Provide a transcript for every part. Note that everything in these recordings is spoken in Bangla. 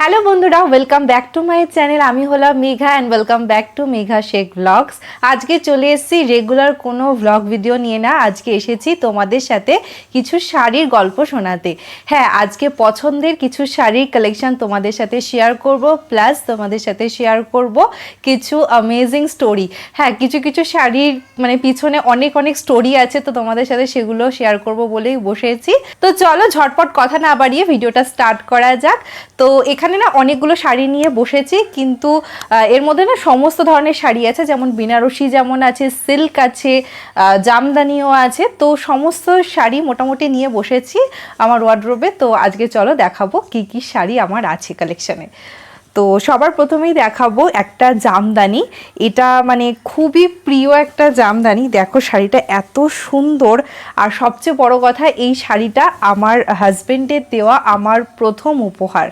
হ্যালো বন্ধুরা welcome back to my channel আমি হলাম Megha and welcome back to Megha Sheikh vlogs আজকে চলে এসেছি রেগুলার কোনো ব্লগ ভিডিও নিয়ে না। আজকে এসেছি তোমাদের সাথে কিছু শাড়ির গল্প শোনাতে। হ্যাঁ আজকে পছন্দের কিছু শাড়ির কালেকশন তোমাদের সাথে শেয়ার করব প্লাস তোমাদের সাথে শেয়ার করব কিছু অ্যামেজিং স্টোরি হ্যাঁ কিছু কিছু শাড়ির মানে পিছনে অনেক অনেক স্টোরি আছে, তো তোমাদের সাথে সেগুলো শেয়ার করব বলেই বসেছি। তো চলো ঝটপট কথা না বাড়িয়ে ভিডিওটা স্টার্ট করা যাক। তো এখানে না অনেকগুলো শাড়ি নিয়ে বসেছি, কিন্তু এর মধ্যে না সমস্ত ধরনের শাড়ি আছে, যেমন বেনারসি যেমন আছে, সিল্ক আছে জামদানিও আছে, তো সমস্ত শাড়ি মোটামুটি নিয়ে বসেছি আমার ওয়ার্ড্রোবে তো আজকে চলো দেখাবো কি কি শাড়ি আমার আছে কালেকশানে তো সবার প্রথমেই দেখাবো একটা জামদানি, এটা মানে খুবই প্রিয় একটা জামদানি। দেখো শাড়িটা এত সুন্দর, আর সবচেয়ে বড় কথা এই শাড়িটা আমার হাজবেন্ডের দেওয়া আমার প্রথম উপহার।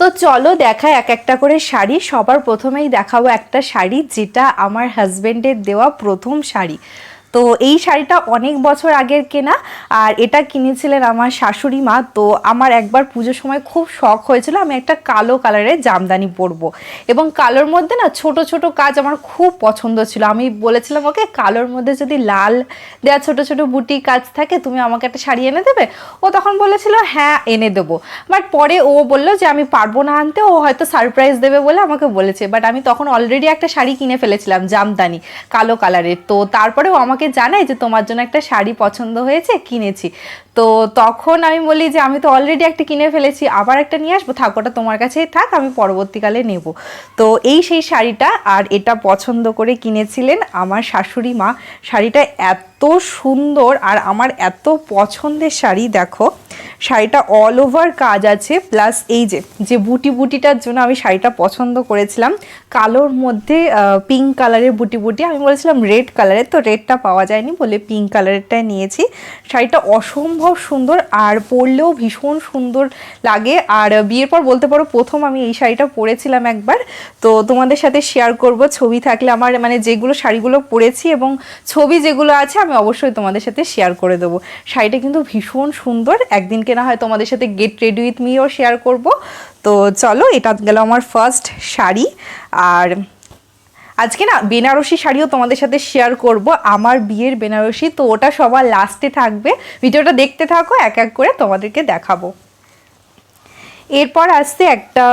তো চলো দেখা এক একটা করে শাড়ি। সবার প্রথমেই দেখাবো একটা শাড়ি, যেটা আমার হাজব্যান্ডের দেওয়া প্রথম শাড়ি। তো এই শাড়িটা অনেক বছর আগের কেনা, আর এটা কিনেছিলেন আমার শাশুড়ি মা। তো আমার একবার পুজোর সময় খুব শখ হয়েছিল, আমি একটা কালো কালারের জামদানি পরবো। এবং কালোর মধ্যে না ছোট ছোট কাজ আমার খুব পছন্দ ছিল। আমি বলেছিলাম, ওকে, কালোর মধ্যে যদি লাল দেওয়া ছোট ছোট বুটি কাজ থাকে, তুমি আমাকে একটা শাড়ি এনে দেবে? ও তখন বলেছিল হ্যাঁ এনে দেবো। বাট পরে ও বলল যে, আমি পারব না আনতে। ও হয়তো সারপ্রাইজ দেবে বলে আমাকে বলেছে। বাট আমি তখন অলরেডি একটা শাড়ি কিনে ফেলেছিলাম, জামদানি, কালো কালারের। তো তারপরে ও আমাকে জানায় যে তোমার জন্য একটা শাড়ি পছন্দ হয়েছে, কিনেছি। তো তখন আমি বলি যে আমি তো অলরেডি একটা কিনে ফেলেছি, আবার একটা নিয়ে আসব। থাক, ওটা তোমার কাছেই থাক, আমি পরবর্তীকালে নেব। তো এই সেই শাড়িটা, আর এটা পছন্দ করে কিনেছিলেন আমার শাশুড়ি মা। শাড়িটা এত সুন্দর, আর আমার এত পছন্দের শাড়ি, দেখো। শাড়িটা অল ওভার কাজ আছে প্লাস এই যে যে বুটি বুটিটার জন্য আমি শাড়িটা পছন্দ করেছিলাম, কালোর মধ্যে পিঙ্ক কালারের বুটি বুটি, আমি বলেছিলাম রেড কালারের তো রেডটা পাওয়া যায়নি বলে পিঙ্ক কালারেরটাই নিয়েছি। শাড়িটা অসম্ভব সুন্দর, আর পরলেও ভীষণ সুন্দর লাগে, আর বিয়ের পর বলতে পারো প্রথম আমি এই শাড়িটা পরেছিলাম একবার, তো তোমাদের সাথে শেয়ার করব, ছবি থাকলে আমার মানে যেগুলো শাড়িগুলো পরেছি এবং ছবি যেগুলো আছে আমি অবশ্যই তোমাদের সাথে শেয়ার করে দেবো। শাড়িটা কিন্তু ভীষণ সুন্দর একদিনকে না হয়, তোমাদের সাথে get ready with me share করব। তো চলো, এটা গেল আমার ফার্স্ট শাড়ি। আর আজকে না, বেনারসি শাড়িও তোমাদের সাথে শেয়ার করব। আমার বিয়ের বেনারসি, তো ওটা সবার লাস্টে থাকবে। ভিডিওটা দেখতে থাকো, এক এক করে তোমাদেরকে দেখাবো। এরপর আসছে একটা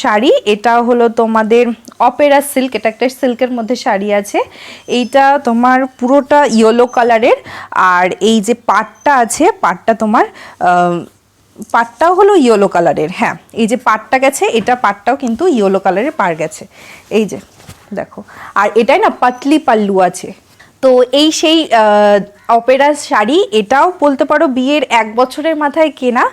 শাড়ি, এটা হলো তোমাদের অপেরা সিল্ক, এটা একটা সিল্কের মধ্যে শাড়ি আছে। এইটা তোমার পুরোটা ইয়েলো কালারের আর এই যে পাটটা আছে, পাটটা তোমার পাটটাও হলো ইয়েলো কালারের হ্যাঁ। এই যে পাটটা গেছে, এটা পাটটাও কিন্তু ইয়েলো কালারের পার গেছে। এই যে, দেখো। আর এটাই না, পাতলি পাল্লু আছে। তো এই সেই অপেরা শাড়ি, এটাও বলতে পারো বিয়ের এক বছরের মাথায় কেনা।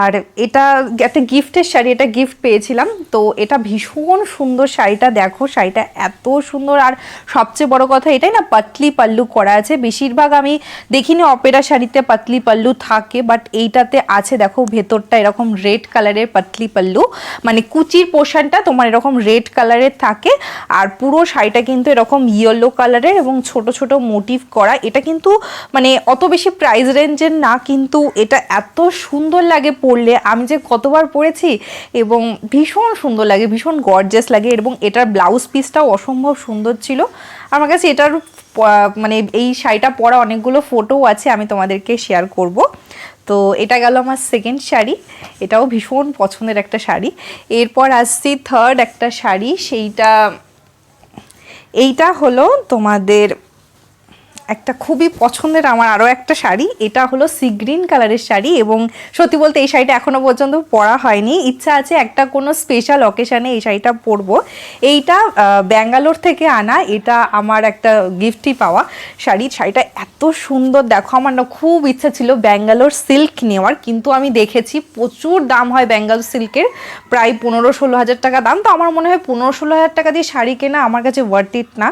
আর এটা একটা গিফটের শাড়ি, এটা গিফট পেয়েছিলাম। তো এটা ভীষণ সুন্দর শাড়িটা, দেখো শাড়িটা এত সুন্দর। আর সবচেয়ে বড় কথা এটাই না, পাতলি পাল্লু করা আছে। বেশিরভাগ আমি দেখিনি অপেরা শাড়িতে পাতলি পাল্লু থাকে বাট এইটাতে আছে, দেখো ভেতরটা এরকম রেড কালারের পাতলি পাল্লু। মানে কুচির পোর্শনটা তোমার এরকম রেড কালারের থাকে। আর পুরো শাড়িটা কিন্তু এরকম ইয়েলো কালারের এবং ছোট ছোট মোটিভ করা। এটা কিন্তু মানে অত বেশি প্রাইস রেঞ্জের না, কিন্তু এটা এত সুন্দর লাগে পরলে। আমি যে কতবার পরেছি এবং ভীষণ সুন্দর লাগে, ভীষণ গর্জাস লাগে এবং এটার ব্লাউজ পিসটাও অসম্ভব সুন্দর ছিল। আমার কাছে এটার মানে এই শাড়িটা পরা অনেকগুলো ফটোও আছে, আমি তোমাদেরকে শেয়ার করব। তো এটা গেল আমার সেকেন্ড শাড়ি, এটাও ভীষণ পছন্দের একটা শাড়ি। এরপর আসছি থার্ড একটা শাড়ি, সেইটা, এইটা হলো তোমাদের একটা খুবই পছন্দের আমার আরও একটা শাড়ি। এটা হলো সি গ্রিন কালারের শাড়ি এবং সত্যি বলতে এই শাড়িটা এখনও পর্যন্ত পরা হয়নি। ইচ্ছা আছে একটা কোনো স্পেশাল অকেশানে এই শাড়িটা পরবো। এইটা ব্যাঙ্গালোর থেকে আনা। এটা আমার একটা গিফটই পাওয়া শাড়ি। শাড়িটা এত সুন্দর। দেখো, আমার না খুব ইচ্ছা ছিল ব্যাঙ্গালোর সিল্ক নেওয়ার। কিন্তু আমি দেখেছি প্রচুর দাম হয় ব্যাঙ্গালোর সিল্কের প্রায় পনেরো ষোলো হাজার টাকা দাম। তো আমার মনে হয় পনেরো ষোলো হাজার টাকা দিয়ে শাড়ি কেনা আমার কাছে ওয়ার্থ ইট না।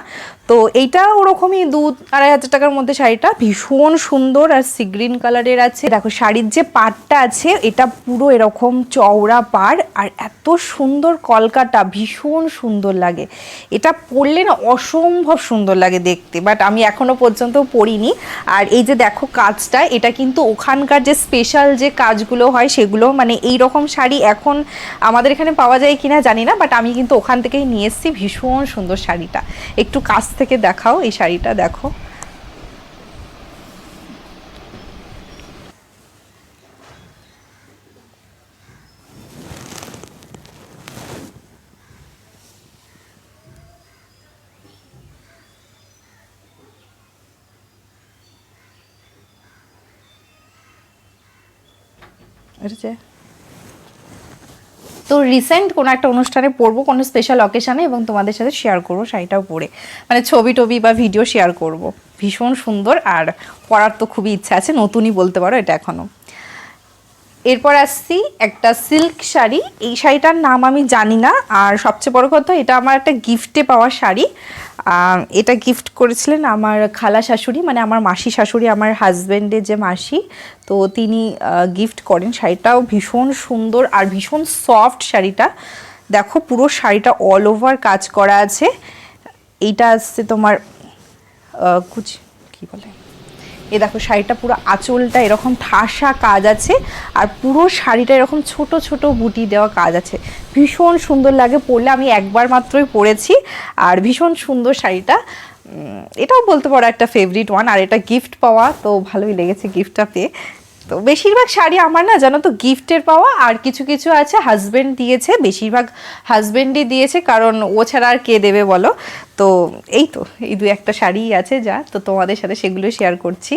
তো এইটা ওরকমই দু আড়াই হাজার টাকার মধ্যে শাড়িটা ভীষণ সুন্দর আর সি গ্রিন কালারের আছে। দেখো, শাড়ির যে পাড়টা আছে, এটা পুরো এরকম চওড়া পাড় আর এত সুন্দর কলকাটা ভীষণ সুন্দর লাগে। এটা পরলে না অসম্ভব সুন্দর লাগে দেখতে বাট আমি এখনও পর্যন্ত পরিনি। আর এই যে দেখো কাজটা, এটা কিন্তু ওখানকার যে স্পেশাল যে কাজগুলো হয়, সেগুলো মানে এই রকম শাড়ি এখন আমাদের এখানে পাওয়া যায় কিনা জানি না বাট আমি কিন্তু ওখান থেকেই নিয়ে এসেছি ভীষণ সুন্দর শাড়িটা। একটু কাছ থেকে দেখাও এই শাড়িটা, দেখো। যে তো রিসেন্ট কোনো একটা অনুষ্ঠানে পরবো কোনো স্পেশাল অকেশানে এবং তোমাদের সাথে শেয়ার করব শাড়িটাও পরে। মানে ছবি টবি বা ভিডিও শেয়ার করব। ভীষণ সুন্দর, আর পরার তো খুবই ইচ্ছা আছে, নতুনই বলতে পারো এটা এখনও এরপর আসছি একটা সিল্ক শাড়ি। এই শাড়িটার নাম আমি জানি না, আর সবচেয়ে বড় কথা, এটা আমার একটা গিফটে পাওয়া শাড়ি। এটা গিফট করেছিলেন আমার খালা শাশুড়ি মানে আমার মাসি শাশুড়ি, আমার হাজব্যান্ডের যে মাসি। তো তিনি গিফট করেন শাড়িটাও। ভীষণ সুন্দর আর ভীষণ সফট শাড়িটা। দেখো, পুরো শাড়িটা অল ওভার কাজ করা আছে। এইটা আসছে তোমার কুচ কি বলে? এ দেখো, শাড়িটা পুরো আঁচলটা এরকম ঠাসা কাজ আছে, আর পুরো শাড়িটা এরকম ছোট ছোট বুটি দেওয়া কাজ আছে। ভীষণ সুন্দর লাগে পরলে, আমি একবার মাত্রই পরেছি, আর ভীষণ সুন্দর শাড়িটা। এটাও বলতে পারো একটা ফেভারিট ওয়ান আর এটা গিফট পাওয়া, তো ভালোই লেগেছে গিফটটা পেয়ে। তো বেশিরভাগ শাড়ি আমার না, জানো তো, গিফটের পাওয়া আর কিছু কিছু আছে হাজব্যান্ড দিয়েছে, বেশিরভাগ হাজব্যান্ডই দিয়েছে, কারণ ও ছাড়া আর কে দেবে বলো? তো এই তো, এই দু একটা শাড়িই আছে যা, তো তোমাদের সাথে সেগুলো শেয়ার করছি।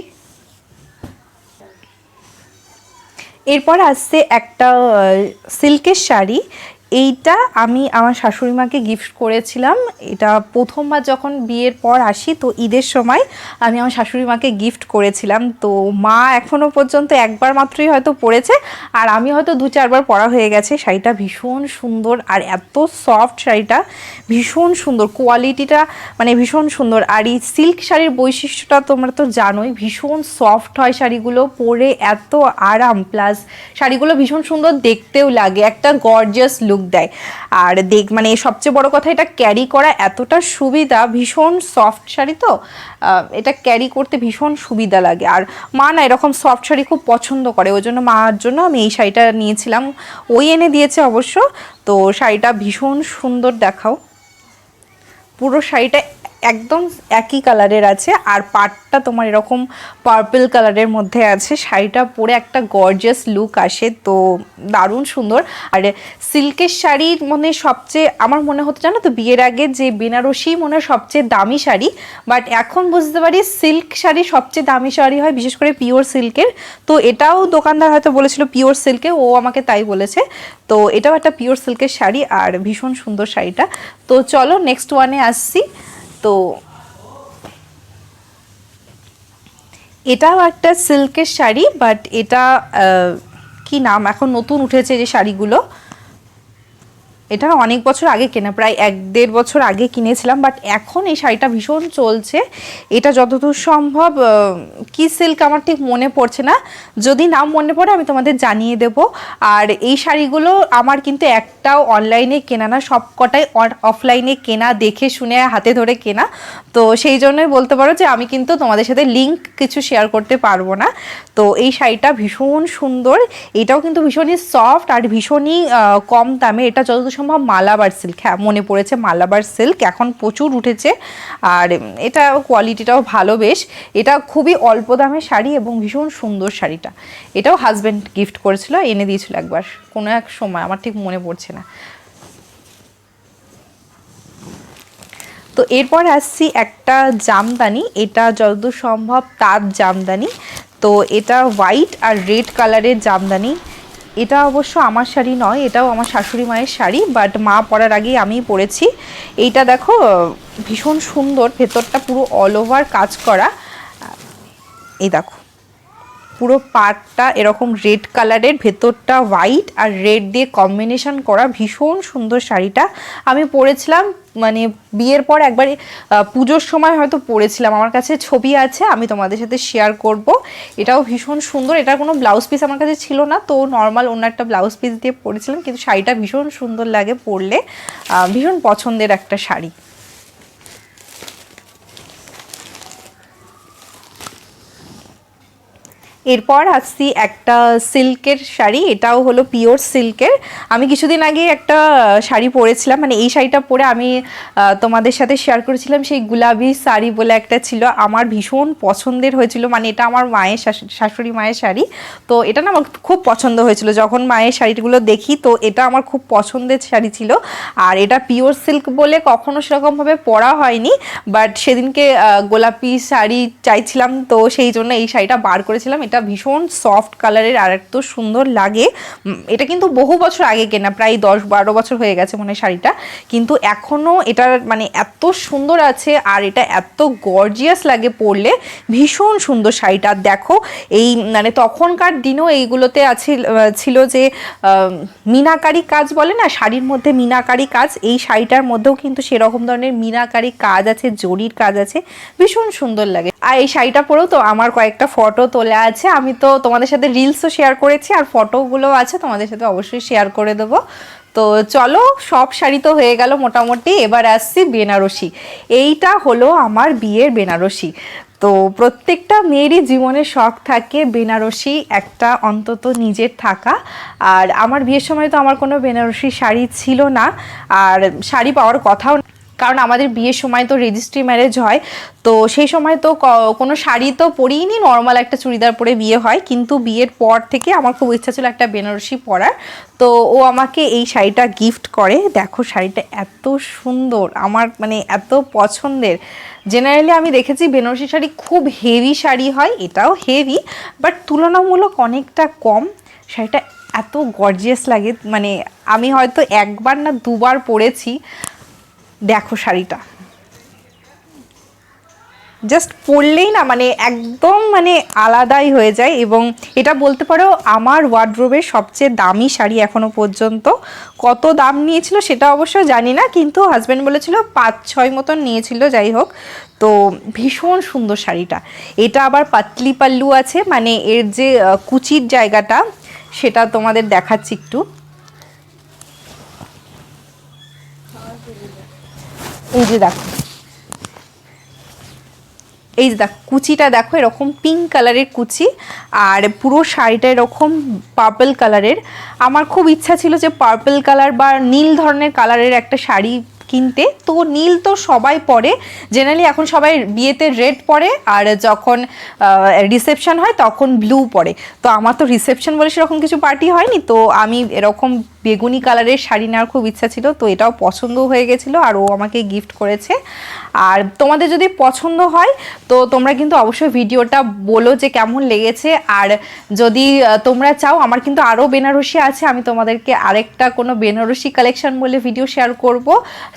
এরপর আসছে একটা সিল্কের শাড়ি। এইটা আমি আমার শাশুড়ি মাকে গিফট করেছিলাম। এটা প্রথমবার যখন বিয়ের পর আসি, তো ঈদের সময় আমি আমার শাশুড়ি মাকে গিফট করেছিলাম। তো মা এখনও পর্যন্ত একবার মাত্রই হয়তো পরেছে আর আমি হয়তো দু চারবার পরা হয়ে গেছে। শাড়িটা ভীষণ সুন্দর আর এত সফট শাড়িটা, ভীষণ সুন্দর। কোয়ালিটিটা মানে ভীষণ সুন্দর। আর এই সিল্ক শাড়ির বৈশিষ্ট্যটা তোমরা তো জানোই, ভীষণ সফট হয় শাড়িগুলো, পরে এত আরাম। প্লাস শাড়িগুলো ভীষণ সুন্দর দেখতেও লাগে, একটা গর্জিয়াস লুক দেয়। আর দেখ মানে সবচেয়ে বড় কথা, এটা ক্যারি করা এতটা সুবিধা, ভীষণ সফট শাড়ি তো এটা ক্যারি করতে ভীষণ সুবিধা লাগে। আর মা না এরকম সফট শাড়ি খুব পছন্দ করে, ওই জন্য মার জন্য আমি এই শাড়িটা নিয়েছিলাম। ওই এনে দিয়েছে অবশ্য। তো শাড়িটা ভীষণ সুন্দর দেখাও। পুরো শাড়িটা একদম একই কালারের আছে, আর পাটটা তোমার এরকম পার্পল কালারের মধ্যে আছে। শাড়িটা পরে একটা গর্জিয়াস লুক আসে, তো দারুণ সুন্দর। আর সিল্কের শাড়ির মনে সবচেয়ে, আমার মনে হতো জানো তো, বিয়ের আগে যে বেনারসি মনে সবচেয়ে দামি শাড়ি বাট এখন বুঝতে পারি সিল্ক শাড়ি সবচেয়ে দামি শাড়ি হয়, বিশেষ করে পিওর সিল্কের। তো এটাও দোকানদার হয়তো বলেছিল পিওর সিল্কে ও আমাকে তাই বলেছে। তো এটাও একটা পিওর সিল্কের শাড়ি, আর ভীষণ সুন্দর শাড়িটা। তো চলো নেক্সট ওয়ানে আসছি। এটাও একটা সিল্কের শাড়ি বাট এটা কি নাম? এখন নতুন উঠেছে যে শাড়িগুলো। এটা অনেক বছর আগে কেনা, প্রায় এক দেড় বছর আগে কিনেছিলাম বাট এখন এই শাড়িটা ভীষণ চলছে। এটা যতদূর সম্ভব কি সিল্ক আমার ঠিক মনে পড়ছে না। যদি নাম মনে পড়ে, আমি তোমাদের জানিয়ে দেব। আর এই শাড়িগুলো আমার কিন্তু একটাও অনলাইনে কেনা না সব কটাই অফলাইনে কেনা, দেখে শুনে, হাতে ধরে কেনা। তো সেই জন্যই বলতে পারো যে আমি কিন্তু তোমাদের সাথে লিংক কিছু শেয়ার করতে পারব না। তো এই শাড়িটা ভীষণ সুন্দর, এটাও কিন্তু ভীষণই সফট আর ভীষণই কম দামে। এটা যতদূর সম্ভব মালাবার সিল্ক হ্যাঁ মনে পড়েছে মালাবার সিল্ক এখন প্রচুর উঠেছে। আর এটা কোয়ালিটিটাও ভালো বেশ। এটা খুবই অল্প দামের শাড়ি এবং ভীষণ সুন্দর শাড়িটা। এটাও হাজব্যান্ড গিফট করেছিল, এনে দিয়েছিল একবার। কোনো এক সময়, আমার ঠিক মনে পড়ছে না। তো এরপর আসছি একটা জামদানি। এটা যতদূর সম্ভব তাঁত জামদানি। তো এটা হোয়াইট আর রেড কালারের জামদানি। এটা অবশ্য আমার শাড়ি নয়, এটাও আমার শাশুড়ি মায়ের শাড়ি বাট মা পরার আগেই আমি পরেছি। এইটা দেখো, ভীষণ সুন্দর, ভেতরটা পুরো অল ওভার কাজ করা। এই দেখো। পুরো পাটটা এরকম রেড কালারের, ভেতরটা হোয়াইট আর রেড দিয়ে কম্বিনেশন করা ভীষণ সুন্দর শাড়িটা। আমি পরেছিলাম মানে বিয়ের পর একবার পুজোর সময় হয়তো পরেছিলাম। আমার কাছে ছবি আছে, আমি তোমাদের সাথে শেয়ার করব। এটাও ভীষণ সুন্দর, এটার কোনো ব্লাউজ পিস আমার কাছে ছিল না। তো নর্মাল অন্য একটা ব্লাউজ পিস দিয়ে পরেছিলাম, কিন্তু শাড়িটা ভীষণ সুন্দর লাগে পরলে। ভীষণ পছন্দের একটা শাড়ি। এরপর আসছি একটা সিল্কের শাড়ি, এটাও হলো পিওর সিল্কের। আমি কিছুদিন আগে একটা শাড়ি পরেছিলাম মানে এই শাড়িটা পরে আমি তোমাদের সাথে শেয়ার করেছিলাম, সেই গুলাবি শাড়ি বলে একটা ছিল। আমার ভীষণ পছন্দের হয়েছিল মানে এটা আমার মায়ের শাশু- শাশুড়ি মায়ের শাড়ি। তো এটা না আমার খুব পছন্দ হয়েছিল, যখন মায়ের শাড়িগুলো দেখি, তো এটা আমার খুব পছন্দের শাড়ি ছিল। আর এটা পিওর সিল্ক বলে কখনো সেরকমভাবে পরা হয়নি, বাট সেদিনকে গোলাপি শাড়ি চাইছিলাম, তো সেই জন্য এই শাড়িটা বার করেছিলাম। এটা ভীষণ সফট কালারের আর এত সুন্দর লাগে। এটা কিন্তু বহু বছর আগে কেনা, প্রায় দশ বারো বছর হয়ে গেছে মনে শাড়িটা। কিন্তু এখনও এটার মানে এত সুন্দর আছে আর এটা এত গর্জিয়াস লাগে পরলে, ভীষণ সুন্দর শাড়িটা। দেখো, এই মানে তখনকার দিনও এইগুলোতে আছে ছিল যে মিনাকারি কাজ বলে না, শাড়ির মধ্যে মিনাকারি কাজ, এই শাড়িটার মধ্যেও কিন্তু সেরকম ধরনের মিনাকারি কাজ আছে, জরির কাজ আছে। ভীষণ সুন্দর লাগে। আর এই শাড়িটা পরেও তো আমার কয়েকটা ফটো তোলা আছে। আমি তো তোমাদের সাথে রিলসও শেয়ার করেছি আর ফটোগুলো আছে, তোমাদের সাথে অবশ্যই শেয়ার করে দেবো। তো চলো, সব শাড়ি তো হয়ে গেল মোটামুটি, এবার আসছি বেনারসি। এইটা হলো আমার বিয়ের বেনারসি। তো প্রত্যেকটা মেয়েরই জীবনে শখ থাকে বেনারসি, একটা অন্তত নিজের থাকা। আর আমার বিয়ের সময় তো আমার কোনো বেনারসি শাড়ি ছিল না, আর শাড়ি পাওয়ার কথাও কারণ আমাদের বিয়ের সময় তো রেজিস্ট্রি ম্যারেজ হয়, তো সেই সময় তো কোনো শাড়ি তো পরিনি নর্মাল একটা চুড়িদার পরে বিয়ে হয়, কিন্তু বিয়ের পর থেকে আমার খুব ইচ্ছা ছিল একটা বেনারসি পরার, তো ও আমাকে এই শাড়িটা গিফট করে, দেখো শাড়িটা এত সুন্দর, আমার মানে এত পছন্দের। জেনারেলি আমি দেখেছি বেনারসি শাড়ি খুব হেভি শাড়ি হয়, এটাও হেভি বাট তুলনামূলক অনেকটা কম। শাড়িটা এত গর্জিয়াস লাগে মানে আমি হয়তো একবার না দুবার পরেছি দেখো শাড়িটা। জাস্ট পরলেই না মানে একদম মানে আলাদাই হয়ে যায় এবং এটা বলতে পারো আমার ওয়ার্ড্রোবের সবচেয়ে দামি শাড়ি এখনও পর্যন্ত। কত দাম নিয়েছিল সেটা অবশ্য জানি না, কিন্তু হাজব্যান্ড বলেছিল পাঁচ ছয় মতন নিয়েছিল, যাই হোক। তো ভীষণ সুন্দর শাড়িটা। এটা আবার পাতলি পাল্লু আছে মানে এর যে কুচির জায়গাটা, সেটা তোমাদের দেখাচ্ছি একটু। এই যে দেখো। এই যে দেখো, কুচিটা দেখো এরকম পিঙ্ক কালারের কুচি আর পুরো শাড়িটা এরকম পার্পল কালারের আমার খুব ইচ্ছা ছিল যে পার্পল কালার বা নীল ধরনের কালারের একটা শাড়ি কিনতে। তো নীল তো সবাই পরে। জেনারেলি এখন সবাই বিয়েতে রেড পরে আর যখন রিসেপশন হয় তখন ব্লু পরে। তো আমার তো রিসেপশন বলে সেরকম কিছু পার্টি হয়নি। তো আমি এরকম বেগুনি কালারের শাড়ি নেওয়ার খুব ইচ্ছা ছিল, তো এটাও পছন্দ হয়ে গেছিল আর ও আমাকে গিফট করেছে। আর তোমাদের যদি পছন্দ হয়, তো তোমরা কিন্তু অবশ্যই ভিডিওটা বলো যে কেমন লেগেছে। আর যদি তোমরা চাও, আমার কিন্তু আরও বেনারসি আছে, আমি তোমাদেরকে আরেকটা কোনো বেনারসি কালেকশন বলে ভিডিও শেয়ার করব।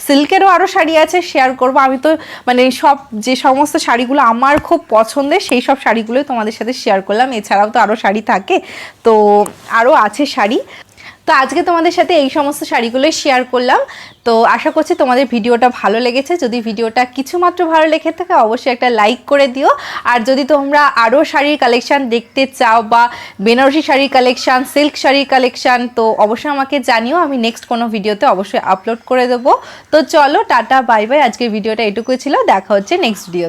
সিল্কেরও আরও শাড়ি আছে শেয়ার করব। আমি তো মানে সব, যে সমস্ত শাড়িগুলো আমার খুব পছন্দের, সেই সব শাড়িগুলোই তোমাদের সাথে শেয়ার করলাম। এছাড়াও তো আরও শাড়ি থাকে, তো আরও আছে শাড়ি। তো আজকে তোমাদের সাথে এই সমস্ত শাড়িগুলোই শেয়ার করলাম। তো আশা করছি তোমাদের ভিডিওটা ভালো লেগেছে। যদি ভিডিওটা কিছুমাত্র ভালো লেগে থাকে, অবশ্যই একটা লাইক করে দিও। আর যদি তোমরা আরও শাড়ির কালেকশান দেখতে চাও বা বেনারসি শাড়ির কালেকশান সিল্ক শাড়ির কালেকশান তো অবশ্যই আমাকে জানিও। আমি নেক্সট কোনো ভিডিওতে অবশ্যই আপলোড করে দেবো। তো চলো, টাটা বাই বাই আজকের ভিডিওটা এটুকুই ছিল। দেখা হচ্ছে নেক্সট ভিডিও